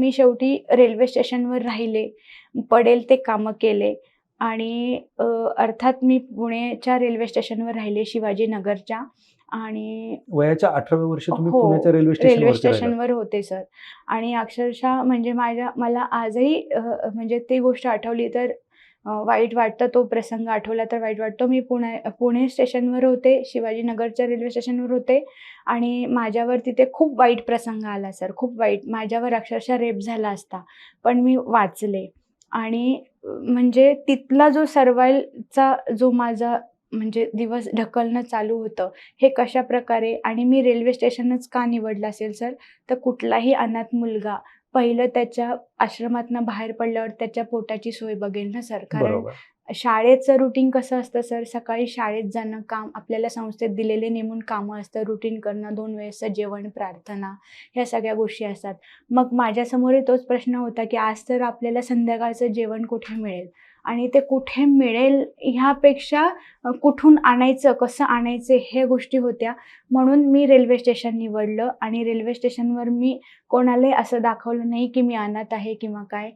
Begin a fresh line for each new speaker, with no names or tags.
मी शेवटी रेल्वे स्टेशनवर राहिले पडेल ते कामं केले आणि अर्थात मी पुणेच्या रेल्वे स्टेशनवर राहिले शिवाजीनगरच्या आणि
वयाच्या अठराव्या वर्षी तुम्ही
हो,
रेल्वे
रेल्वे
स्टेशनवर
होते सर. आणि अक्षरशः म्हणजे माझ्या मला आजही म्हणजे ती गोष्ट आठवली तर वाईट वाटतं तो प्रसंग आठवला तर वाईट वाटतो. मी पुणे पुणे स्टेशनवर होते शिवाजीनगरच्या रेल्वे स्टेशनवर होते आणि माझ्यावर तिथे खूप वाईट प्रसंग आला सर. खूप वाईट. माझ्यावर अक्षरशः रेप झाला असता पण मी वाचले. आणि म्हणजे तिथला जो सर्वाईलचा जो माझा म्हणजे दिवस ढकलणं चालू होतं. हे कशा प्रकारे? आणि मी रेल्वे स्टेशनच का निवडलं असेल सर? तर कुठलाही अनाथ मुलगा पहिलं त्याच्या आश्रमातनं बाहेर पडल्यावर त्याच्या पोटाची सोय बघेल ना सर? कारण शाळेचं रुटीन कसं असतं सर? सकाळी शाळेत जाणं काम आपल्याला संस्थेत दिलेले नेमून कामं असतं रुटीन करणं दोन वेळेचं जेवण प्रार्थना ह्या सगळ्या गोष्टी असतात. मग माझ्यासमोरही तोच प्रश्न होता की आज तर आपल्याला संध्याकाळचं जेवण कुठे मिळेल? आणि ते कुठे मिळेल ह्यापेक्षा कुठून आणायचं कसं आणायचं हे गोष्टी होत्या. म्हणून मी रेल्वे स्टेशन निवडलं आणि रेल्वे स्टेशनवर मी कोणालाही असं दाखवलं नाही की मी आणत आहे किंवा काय.